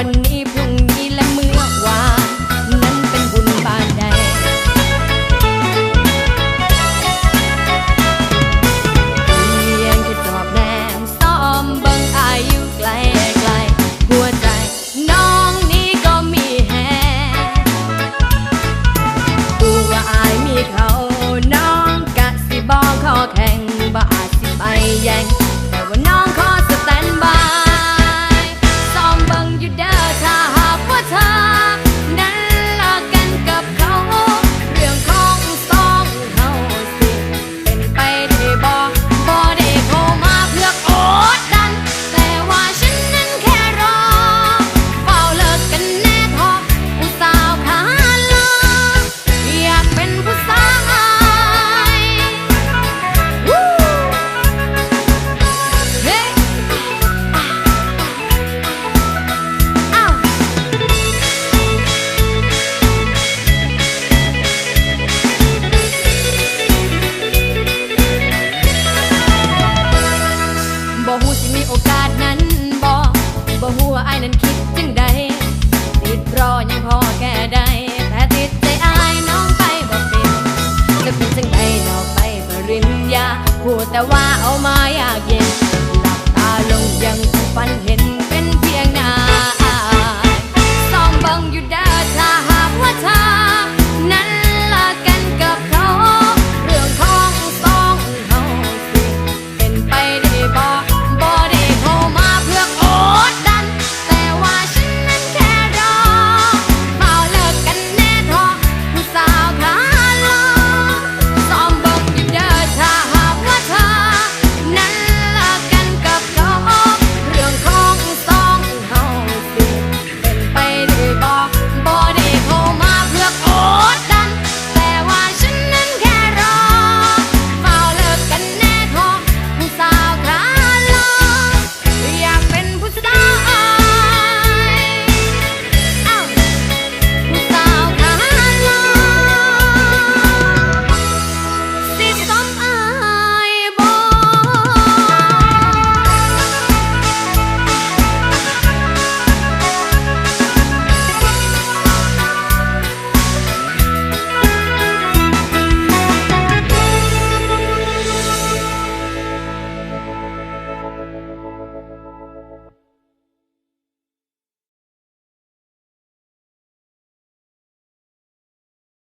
วันนี้ โอกาสนั้นบอกบ่หัวไอ้นั้นคิดจังใดติดรอยังพอแก่ใดแต่ติดใจอายน้องไปบ่เป็นจะเป็นจังใดเราไปปริญญาพูดแต่ว่าเอามายากเย็นหลับตาลงยังฝันเห็นเป็นเพียงนาสองบังอยู่ได้